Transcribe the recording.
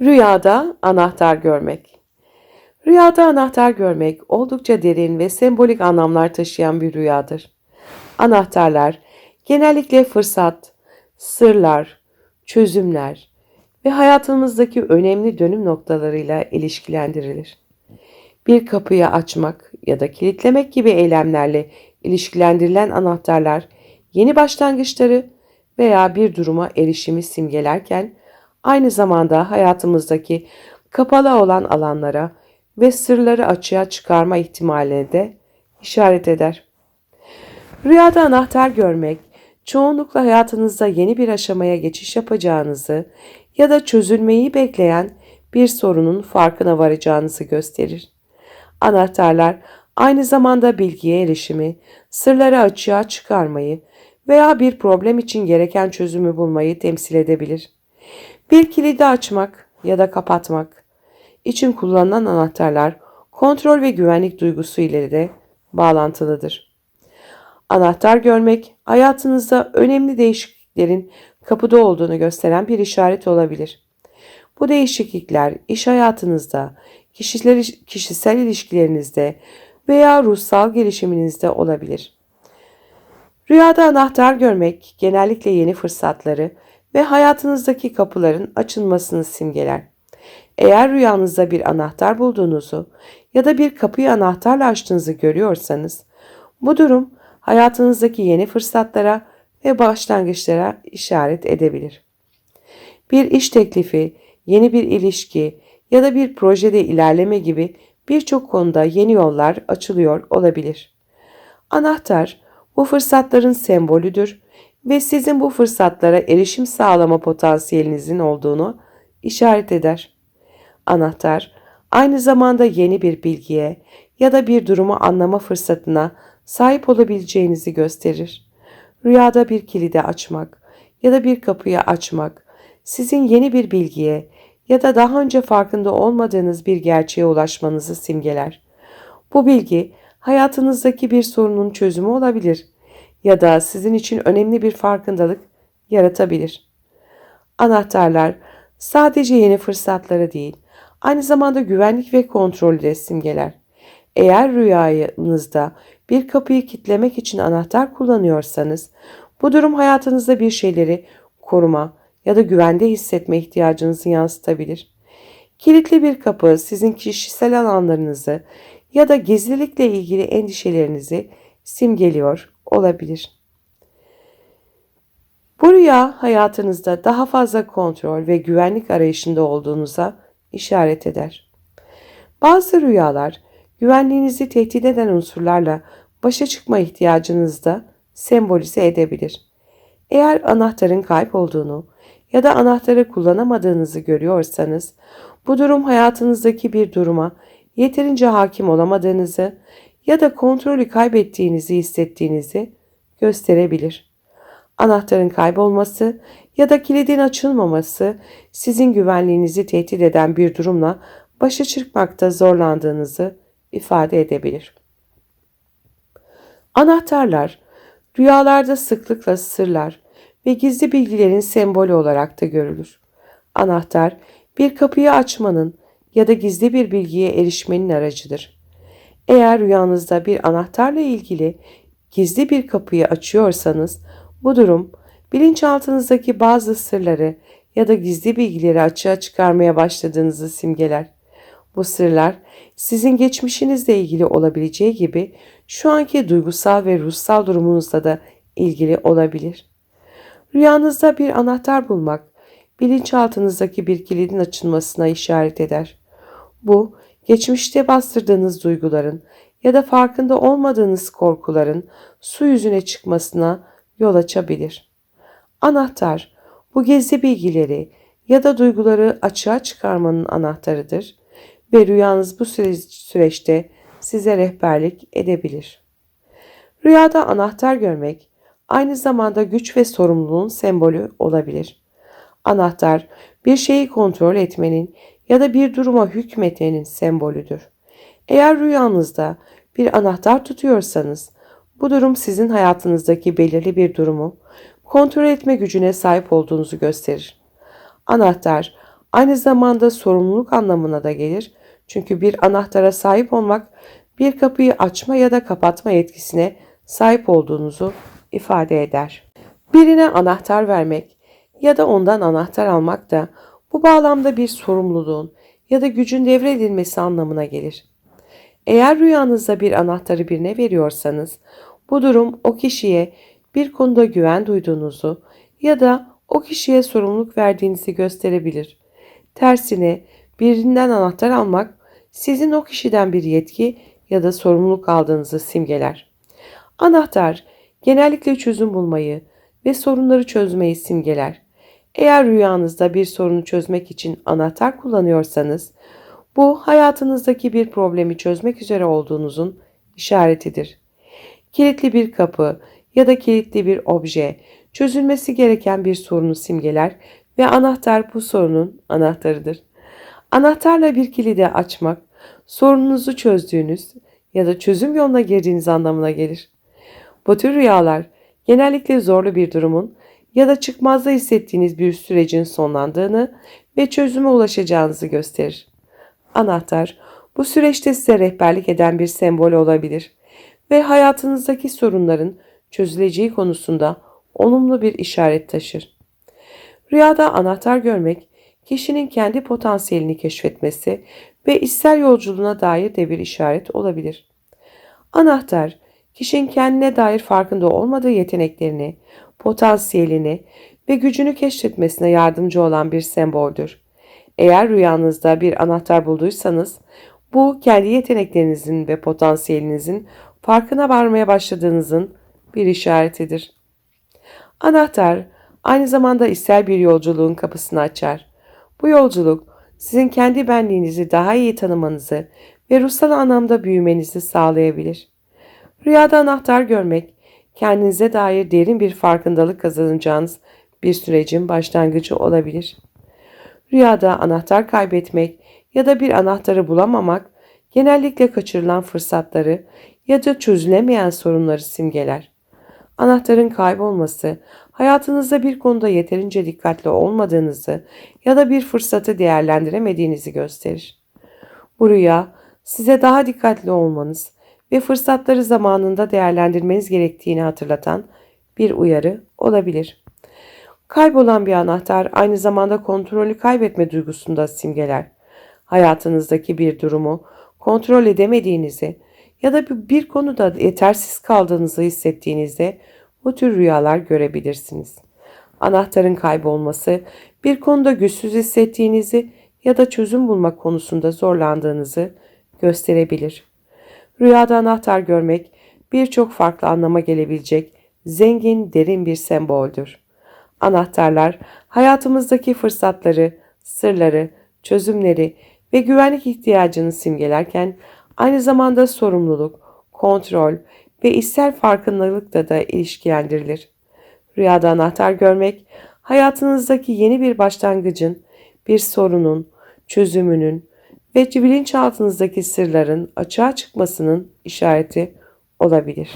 Rüyada anahtar görmek. Rüyada anahtar görmek oldukça derin ve sembolik anlamlar taşıyan bir rüyadır. Anahtarlar genellikle fırsat, sırlar, çözümler ve hayatımızdaki önemli dönüm noktalarıyla ilişkilendirilir. Bir kapıyı açmak ya da kilitlemek gibi eylemlerle ilişkilendirilen anahtarlar yeni başlangıçları veya bir duruma erişimi simgelerken aynı zamanda hayatımızdaki kapalı olan alanlara ve sırları açığa çıkarma ihtimaline de işaret eder. Rüyada anahtar görmek, çoğunlukla hayatınızda yeni bir aşamaya geçiş yapacağınızı ya da çözülmeyi bekleyen bir sorunun farkına varacağınızı gösterir. Anahtarlar aynı zamanda bilgiye erişimi, sırları açığa çıkarmayı veya bir problem için gereken çözümü bulmayı temsil edebilir. Bir kilidi açmak ya da kapatmak için kullanılan anahtarlar kontrol ve güvenlik duygusu ile de bağlantılıdır. Anahtar görmek hayatınızda önemli değişikliklerin kapıda olduğunu gösteren bir işaret olabilir. Bu değişiklikler iş hayatınızda, kişisel, kişisel ilişkilerinizde veya ruhsal gelişiminizde olabilir. Rüyada anahtar görmek genellikle yeni fırsatları ve hayatınızdaki kapıların açılmasını simgeler. Eğer rüyanızda bir anahtar bulduğunuzu ya da bir kapıyı anahtarla açtığınızı görüyorsanız, bu durum hayatınızdaki yeni fırsatlara ve başlangıçlara işaret edebilir. Bir iş teklifi, yeni bir ilişki ya da bir projede ilerleme gibi birçok konuda yeni yollar açılıyor olabilir. Anahtar bu fırsatların sembolüdür ve sizin bu fırsatlara erişim sağlama potansiyelinizin olduğunu işaret eder. Anahtar aynı zamanda yeni bir bilgiye ya da bir durumu anlama fırsatına sahip olabileceğinizi gösterir. Rüyada bir kilidi açmak ya da bir kapıyı açmak sizin yeni bir bilgiye ya da daha önce farkında olmadığınız bir gerçeğe ulaşmanızı simgeler. Bu bilgi hayatınızdaki bir sorunun çözümü olabilir ya da sizin için önemli bir farkındalık yaratabilir. Anahtarlar sadece yeni fırsatları değil, aynı zamanda güvenlik ve kontrolü de simgeler. Eğer rüyanızda bir kapıyı kilitlemek için anahtar kullanıyorsanız, bu durum hayatınızda bir şeyleri koruma ya da güvende hissetme ihtiyacınızı yansıtabilir. Kilitli bir kapı sizin kişisel alanlarınızı ya da gizlilikle ilgili endişelerinizi simgeliyor olabilir. Bu rüya hayatınızda daha fazla kontrol ve güvenlik arayışında olduğunuza işaret eder. Bazı rüyalar güvenliğinizi tehdit eden unsurlarla başa çıkma ihtiyacınızı da sembolize edebilir. Eğer anahtarın kaybolduğunu ya da anahtarı kullanamadığınızı görüyorsanız, bu durum hayatınızdaki bir duruma yeterince hakim olamadığınızı ya da kontrolü kaybettiğinizi hissettiğinizi gösterebilir. Anahtarın kaybolması ya da kilidin açılmaması sizin güvenliğinizi tehdit eden bir durumla başa çıkmakta zorlandığınızı ifade edebilir. Anahtarlar rüyalarda sıklıkla sırlar ve gizli bilgilerin sembolü olarak da görülür. Anahtar bir kapıyı açmanın ya da gizli bir bilgiye erişmenin aracıdır. Eğer rüyanızda bir anahtarla ilgili gizli bir kapıyı açıyorsanız bu durum bilinçaltınızdaki bazı sırları ya da gizli bilgileri açığa çıkarmaya başladığınızı simgeler. Bu sırlar sizin geçmişinizle ilgili olabileceği gibi şu anki duygusal ve ruhsal durumunuzla da ilgili olabilir. Rüyanızda bir anahtar bulmak bilinçaltınızdaki bir kilidin açılmasına işaret eder. Bu geçmişte bastırdığınız duyguların ya da farkında olmadığınız korkuların su yüzüne çıkmasına yol açabilir. Anahtar bu gizli bilgileri ya da duyguları açığa çıkarmanın anahtarıdır ve rüyanız bu süreçte size rehberlik edebilir. Rüyada anahtar görmek aynı zamanda güç ve sorumluluğun sembolü olabilir. Anahtar bir şeyi kontrol etmenin ya da bir duruma hükmetmenin sembolüdür. Eğer rüyanızda bir anahtar tutuyorsanız, bu durum sizin hayatınızdaki belirli bir durumu kontrol etme gücüne sahip olduğunuzu gösterir. Anahtar aynı zamanda sorumluluk anlamına da gelir. Çünkü bir anahtara sahip olmak bir kapıyı açma ya da kapatma yetkisine sahip olduğunuzu ifade eder. Birine anahtar vermek ya da ondan anahtar almak da bu bağlamda bir sorumluluğun ya da gücün devredilmesi anlamına gelir. Eğer rüyanızda bir anahtarı birine veriyorsanız, bu durum o kişiye bir konuda güven duyduğunuzu ya da o kişiye sorumluluk verdiğinizi gösterebilir. Tersine birinden anahtar almak sizin o kişiden bir yetki ya da sorumluluk aldığınızı simgeler. Anahtar genellikle çözüm bulmayı ve sorunları çözmeyi simgeler. Eğer rüyanızda bir sorunu çözmek için anahtar kullanıyorsanız, bu hayatınızdaki bir problemi çözmek üzere olduğunuzun işaretidir. Kilitli bir kapı ya da kilitli bir obje çözülmesi gereken bir sorunu simgeler ve anahtar bu sorunun anahtarıdır. Anahtarla bir kilidi açmak, sorununuzu çözdüğünüz ya da çözüm yoluna girdiğiniz anlamına gelir. Bu tür rüyalar genellikle zorlu bir durumun ya da çıkmazda hissettiğiniz bir sürecin sonlandığını ve çözüme ulaşacağınızı gösterir. Anahtar bu süreçte size rehberlik eden bir sembol olabilir ve hayatınızdaki sorunların çözüleceği konusunda olumlu bir işaret taşır. Rüyada anahtar görmek, kişinin kendi potansiyelini keşfetmesi ve içsel yolculuğuna dair de bir işaret olabilir. Anahtar, kişinin kendine dair farkında olmadığı yeteneklerini, potansiyelini ve gücünü keşfetmesine yardımcı olan bir semboldür. Eğer rüyanızda bir anahtar bulduysanız, bu kendi yeteneklerinizin ve potansiyelinizin farkına varmaya başladığınızın bir işaretidir. Anahtar aynı zamanda içsel bir yolculuğun kapısını açar. Bu yolculuk sizin kendi benliğinizi daha iyi tanımanızı ve ruhsal anlamda büyümenizi sağlayabilir. Rüyada anahtar görmek, kendinize dair derin bir farkındalık kazanacağınız bir sürecin başlangıcı olabilir. Rüyada anahtar kaybetmek ya da bir anahtarı bulamamak genellikle kaçırılan fırsatları ya da çözülemeyen sorunları simgeler. Anahtarın kaybolması, hayatınızda bir konuda yeterince dikkatli olmadığınızı ya da bir fırsatı değerlendiremediğinizi gösterir. Bu rüya size daha dikkatli olmanız ve fırsatları zamanında değerlendirmeniz gerektiğini hatırlatan bir uyarı olabilir. Kaybolan bir anahtar aynı zamanda kontrolü kaybetme duygusunda simgeler. Hayatınızdaki bir durumu kontrol edemediğinizi ya da bir konuda yetersiz kaldığınızı hissettiğinizde bu tür rüyalar görebilirsiniz. Anahtarın kaybolması, bir konuda güçsüz hissettiğinizi ya da çözüm bulmak konusunda zorlandığınızı gösterebilir. Rüyada anahtar görmek birçok farklı anlama gelebilecek zengin, derin bir semboldür. Anahtarlar hayatımızdaki fırsatları, sırları, çözümleri ve güvenlik ihtiyacını simgelerken aynı zamanda sorumluluk, kontrol ve içsel farkındalıkla da ilişkilendirilir. Rüyada anahtar görmek, hayatınızdaki yeni bir başlangıcın, bir sorunun, çözümünün ve bilinçaltınızdaki sırların açığa çıkmasının işareti olabilir.